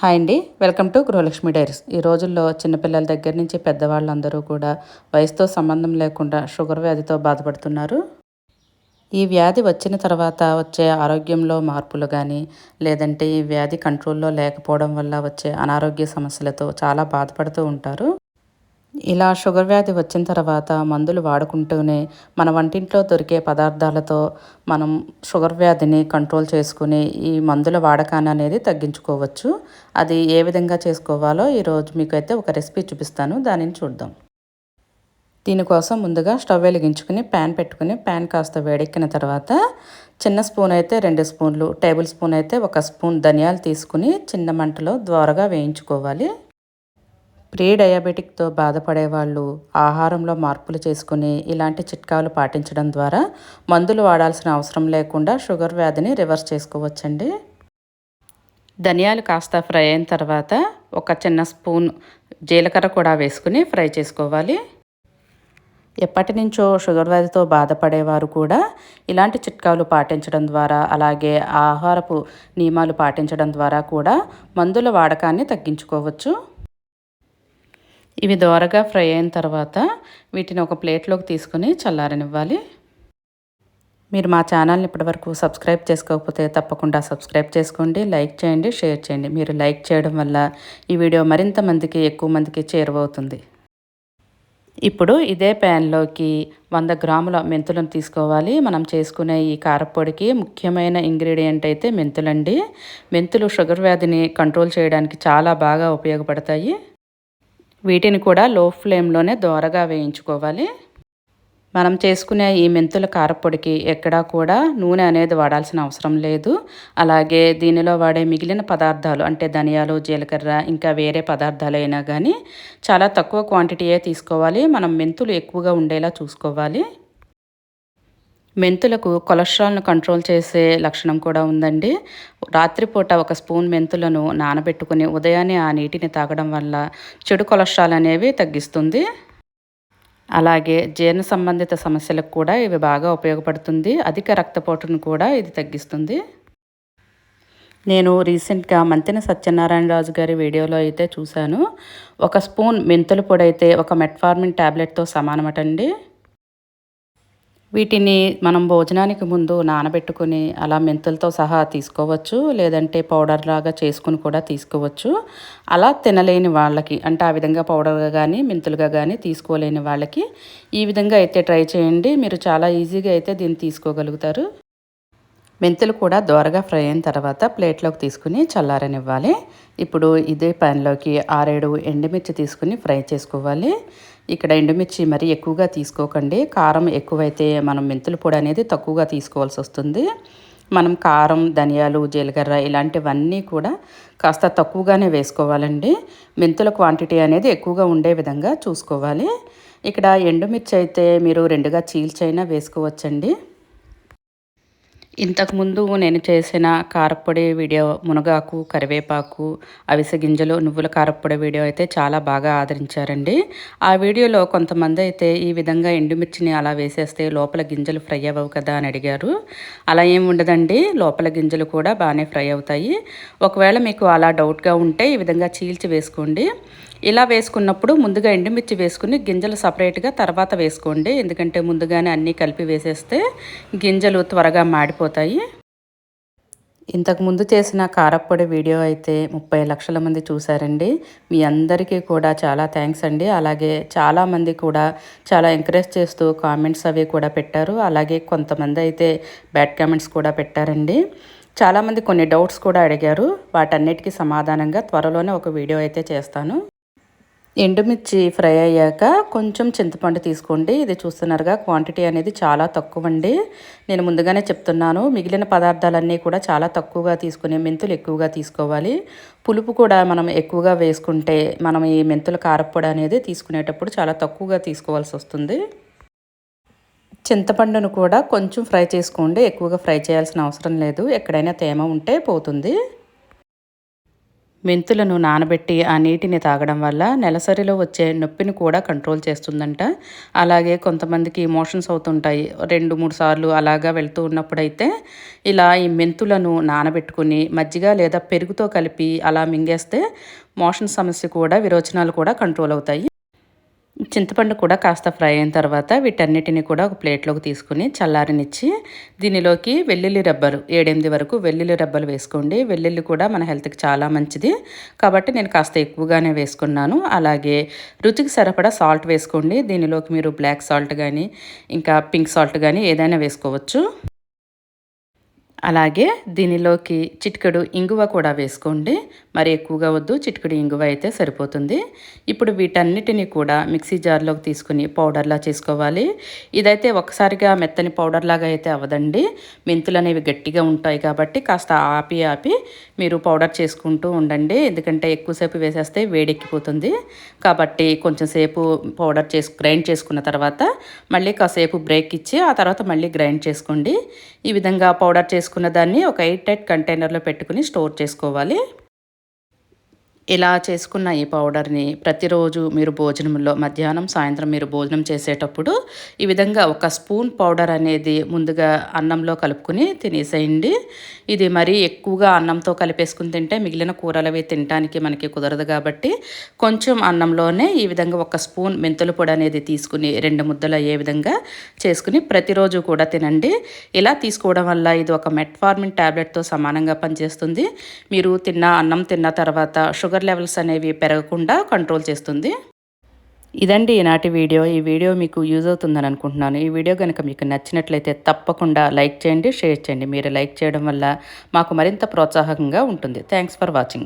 Hi అండి. Welcome to Gruhalakshmi diaries. ఈ రోజుల్లో చిన్నపిల్లల దగ్గర నుంచి పెద్దవాళ్ళందరూ కూడా వయసుతో సంబంధం లేకుండా షుగర్ వ్యాధితో బాధపడుతున్నారు. ఈ వ్యాధి వచ్చిన తర్వాత వచ్చే ఆరోగ్యంలో మార్పులు కానీ లేదంటే ఈ వ్యాధి కంట్రోల్లో లేకపోవడం వల్ల వచ్చే అనారోగ్య సమస్యలతో చాలా బాధపడుతూ ఉంటారు. ఇలా షుగర్ వ్యాధి వచ్చిన తర్వాత మందులు వాడుకుంటూనే మన వంటింట్లో దొరికే పదార్థాలతో మనం షుగర్ వ్యాధిని కంట్రోల్ చేసుకుని ఈ మందుల వాడకాన్ని అనేది తగ్గించుకోవచ్చు. అది ఏ విధంగా చేసుకోవాలో ఈరోజు మీకు అయితే ఒక రెసిపీ చూపిస్తాను. దానిని చూద్దాం. దీనికోసం ముందుగా స్టవ్ వెలిగించుకుని ప్యాన్ పెట్టుకుని ప్యాన్ కాస్త వేడెక్కిన తర్వాత చిన్న స్పూన్ అయితే రెండు స్పూన్లు టేబుల్ స్పూన్ అయితే ఒక స్పూన్ ధనియాలు తీసుకుని చిన్న మంటలో ద్వారగా వేయించుకోవాలి. ప్రీ డయాబెటిక్తో బాధపడే వాళ్ళు ఆహారంలో మార్పులు చేసుకుని ఇలాంటి చిట్కాలు పాటించడం ద్వారా మందులు వాడాల్సిన అవసరం లేకుండా షుగర్ వ్యాధిని రివర్స్ చేసుకోవచ్చండి. ధనియాలు కాస్త ఫ్రై అయిన తర్వాత ఒక చిన్న స్పూన్ జీలకర్ర కూడా వేసుకుని ఫ్రై చేసుకోవాలి. ఎప్పటి నుంచో షుగర్ వ్యాధితో బాధపడేవారు కూడా ఇలాంటి చిట్కాలు పాటించడం ద్వారా అలాగే ఆహారపు నియమాలు పాటించడం ద్వారా కూడా మందుల వాడకాన్ని తగ్గించుకోవచ్చు. ఇవి దోరగా ఫ్రై అయిన తర్వాత వీటిని ఒక ప్లేట్లోకి తీసుకుని చల్లారనివ్వాలి. మీరు మా ఛానల్ని ఇప్పటివరకు సబ్స్క్రైబ్ చేసుకోకపోతే తప్పకుండా సబ్స్క్రైబ్ చేసుకోండి లైక్ చేయండి షేర్ చేయండి. మీరు లైక్ చేయడం వల్ల ఈ వీడియో మరింత మందికి ఎక్కువ మందికి చేరువవుతుంది. ఇప్పుడు ఇదే ప్యాన్లోకి వంద గ్రాముల మెంతులను తీసుకోవాలి. మనం చేసుకునే ఈ కారపొడికి ముఖ్యమైన ఇంగ్రీడియంట్ అయితే మెంతులండి. మెంతులు షుగర్ వ్యాధిని కంట్రోల్ చేయడానికి చాలా బాగా ఉపయోగపడతాయి. వీటిని కూడా లో ఫ్లేమ్లోనే దోరగా వేయించుకోవాలి. మనం చేసుకునే ఈ మెంతుల కారపొడికి ఎక్కడా కూడా నూనె అనేది వాడాల్సిన అవసరం లేదు. అలాగే దీనిలో వాడే మిగిలిన పదార్థాలు అంటే ధనియాలు జీలకర్ర ఇంకా వేరే పదార్థాలు అయినా కానీ చాలా తక్కువ క్వాంటిటీయే తీసుకోవాలి. మనం మెంతులు ఎక్కువగా ఉండేలా చూసుకోవాలి. మెంతులకు కొలెస్ట్రాల్ను కంట్రోల్ చేసే లక్షణం కూడా ఉందండి. రాత్రిపూట ఒక స్పూన్ మెంతులను నానబెట్టుకుని ఉదయాన్నే ఆ నీటిని తాగడం వల్ల చెడు కొలెస్ట్రాల్ అనేవి తగ్గిస్తుంది. అలాగే జీర్ణ సంబంధిత సమస్యలకు కూడా ఇవి బాగా ఉపయోగపడుతుంది. అధిక రక్తపోటును కూడా ఇది తగ్గిస్తుంది. నేను రీసెంట్గా మంతిన సత్యనారాయణ రాజు గారి వీడియోలో అయితే చూశాను. ఒక స్పూన్ మెంతుల పొడి అయితే ఒక మెట్ఫార్మిన్ ట్యాబ్లెట్తో సమానమటండి. వీటిని మనం భోజనానికి ముందు నానబెట్టుకుని అలా మెంతులతో సహా తీసుకోవచ్చు లేదంటే పౌడర్ లాగా చేసుకుని కూడా తీసుకోవచ్చు. అలా తినలేని వాళ్ళకి అంటే ఆ విధంగా పౌడర్గా కానీ మెంతులుగా కానీ తీసుకోలేని వాళ్ళకి ఈ విధంగా అయితే ట్రై చేయండి. మీరు చాలా ఈజీగా అయితే దీన్ని తీసుకోగలుగుతారు. మెంతులు కూడా దోరగా ఫ్రై అయిన తర్వాత ప్లేట్లోకి తీసుకుని చల్లారనివ్వాలి. ఇప్పుడు ఇదే ప్యాన్లోకి ఆరేడు ఎండుమిర్చి తీసుకుని ఫ్రై చేసుకోవాలి. ఇక్కడ ఎండుమిర్చి మరీ ఎక్కువగా తీసుకోకండి. కారం ఎక్కువైతే మనం మెంతుల పొడి అనేది తక్కువగా తీసుకోవాల్సి వస్తుంది. మనం కారం ధనియాలు జీలకర్ర ఇలాంటివన్నీ కూడా కాస్త తక్కువగానే వేసుకోవాలండి. మెంతుల క్వాంటిటీ అనేది ఎక్కువగా ఉండే విధంగా చూసుకోవాలి. ఇక్కడ ఎండుమిర్చి అయితే మీరు రెండుగా చీల్చైనా వేసుకోవచ్చండి. ఇంతకుముందు నేను చేసిన కారపొడి వీడియో మునగాకు కరివేపాకు అవిసె గింజలు నువ్వుల కారపొడి వీడియో అయితే చాలా బాగా ఆదరించారండి. ఆ వీడియోలో కొంతమంది అయితే ఈ విధంగా ఎండుమిర్చిని అలా వేసేస్తే లోపల గింజలు ఫ్రై అవ్వవు కదా అని అడిగారు. అలా ఏం ఉండదండి లోపల గింజలు కూడా బాగానే ఫ్రై అవుతాయి. ఒకవేళ మీకు అలా డౌట్గా ఉంటే ఈ విధంగా చీల్చి వేసుకోండి. ఇలా వేసుకున్నప్పుడు ముందుగా ఎండుమిర్చి వేసుకుని గింజలు సపరేట్గా తర్వాత వేసుకోండి. ఎందుకంటే ముందుగానే అన్నీ కలిపి వేసేస్తే గింజలు త్వరగా మాడిపోతాయి. ఇంతకుముందు చేసిన కారప్పొడి వీడియో అయితే ముప్పై లక్షల మంది చూశారండి. మీ అందరికీ కూడా చాలా థ్యాంక్స్ అండి. అలాగే చాలామంది కూడా చాలా ఎంకరేజ్ చేస్తూ కామెంట్స్ అవి కూడా పెట్టారు. అలాగే కొంతమంది అయితే బ్యాడ్ కామెంట్స్ కూడా పెట్టారండి. చాలామంది కొన్ని డౌట్స్ కూడా అడిగారు. వాటన్నిటికీ సమాధానంగా త్వరలోనే ఒక వీడియో అయితే చేస్తాను. ఎండుమిర్చి ఫ్రై అయ్యాక కొంచెం చింతపండు తీసుకోండి. ఇది చూస్తున్నారుగా క్వాంటిటీ అనేది చాలా తక్కువ అండి నేను ముందుగానే చెప్తున్నాను మిగిలిన పదార్థాలన్నీ కూడా చాలా తక్కువగా తీసుకుని మెంతులు ఎక్కువగా తీసుకోవాలి. పులుపు కూడా మనం ఎక్కువగా వేసుకుంటే మనం ఈ మెంతుల కారప్పొడి అనేది తీసుకునేటప్పుడు చాలా తక్కువగా తీసుకోవాల్సి వస్తుంది. చింతపండును కూడా కొంచెం ఫ్రై చేసుకోండి. ఎక్కువగా ఫ్రై చేయాల్సిన అవసరం లేదు. ఎక్కడైనా తేమ ఉంటే పోతుంది. మెంతులను నానబెట్టి ఆ నీటిని తాగడం వల్ల నెలసరిలో వచ్చే నొప్పిని కూడా కంట్రోల్ చేస్తుందంట. అలాగే కొంతమందికి మోషన్స్ అవుతుంటాయి. రెండు మూడు సార్లు అలాగా వెళ్తూ ఉన్నప్పుడైతే ఇలా ఈ మెంతులను నానబెట్టుకుని మజ్జిగ లేదా పెరుగుతో కలిపి అలా మింగేస్తే మోషన్ సమస్య కూడా విరోచనాలు కూడా కంట్రోల్ అవుతాయి. చింతపండు కూడా కాస్త ఫ్రై అయిన తర్వాత వీటన్నిటిని కూడా ఒక ప్లేట్లోకి తీసుకుని చల్లారనిచ్చి దీనిలోకి వెల్లుల్లి రబ్బరు ఏడెనిమిది వరకు వెల్లుల్లి రబ్బలు వేసుకోండి. వెల్లుల్లి కూడా మన హెల్త్కి చాలా మంచిది. కాబట్టి నేను కాస్త ఎక్కువగానే వేసుకున్నాను. అలాగే రుచికి సరిపడా సాల్ట్ వేసుకోండి. దీనిలోకి మీరు బ్లాక్ సాల్ట్ కానీ ఇంకా పింక్ సాల్ట్ కానీ ఏదైనా వేసుకోవచ్చు. అలాగే దీనిలోకి చిటికెడు ఇంగువ కూడా వేసుకోండి. మరి ఎక్కువగా వద్దు చిటికెడు ఇంగువ అయితే సరిపోతుంది. ఇప్పుడు వీటన్నిటిని కూడా మిక్సీ జార్లోకి తీసుకుని పౌడర్లా చేసుకోవాలి. ఇదైతే ఒకసారిగా మెత్తని పౌడర్ లాగా అయితే అవ్వదండి. మెంతులు అనేవి గట్టిగా ఉంటాయి కాబట్టి కాస్త ఆపి ఆపి మీరు పౌడర్ చేసుకుంటూ ఉండండి. ఎందుకంటే ఎక్కువసేపు వేసేస్తే వేడెక్కిపోతుంది. కాబట్టి కొంచెం సేపు పౌడర్ చేసు గ్రైండ్ చేసుకున్న తర్వాత మళ్ళీ కాసేపు బ్రేక్ ఇచ్చి ఆ తర్వాత మళ్ళీ గ్రైండ్ చేసుకోండి. ఈ విధంగా పౌడర్ చేసుకున్న దాన్ని ఒక ఎయిట్ టైట్ కంటైనర్లో పెట్టుకుని స్టోర్ చేసుకోవాలి. ఇలా చేసుకున్న ఈ పౌడర్ని ప్రతిరోజు మీరు భోజనంలో మధ్యాహ్నం సాయంత్రం మీరు భోజనం చేసేటప్పుడు ఈ విధంగా ఒక స్పూన్ పౌడర్ అనేది ముందుగా అన్నంలో కలుపుకుని తినేసేయండి. ఇది మరీ ఎక్కువగా అన్నంతో కలిపేసుకుని తింటే మిగిలిన కూరలవి తినడానికి మనకి కుదరదు కాబట్టి కొంచెం అన్నంలోనే ఈ విధంగా ఒక స్పూన్ మెంతుల పొడి అనేది తీసుకుని రెండు ముద్దలు అయ్యే విధంగా చేసుకుని ప్రతిరోజు కూడా తినండి. ఇలా తీసుకోవడం వల్ల ఇది ఒక మెట్ఫార్మిన్ ట్యాబ్లెట్తో సమానంగా పనిచేస్తుంది. మీరు తిన్న అన్నం తిన్న తర్వాత షుగర్ షుగర్ లెవెల్స్ అనేవి పెరగకుండా కంట్రోల్ చేస్తుంది. ఇదండి ఈనాటి వీడియో. ఈ వీడియో మీకు యూజ్ అవుతుందని అనుకుంటున్నాను. ఈ వీడియో కనుక మీకు నచ్చినట్లయితే తప్పకుండా లైక్ చేయండి షేర్ చేయండి. మీరు లైక్ చేయడం వల్ల మాకు మరింత ప్రోత్సాహకంగా ఉంటుంది. Thanks for watching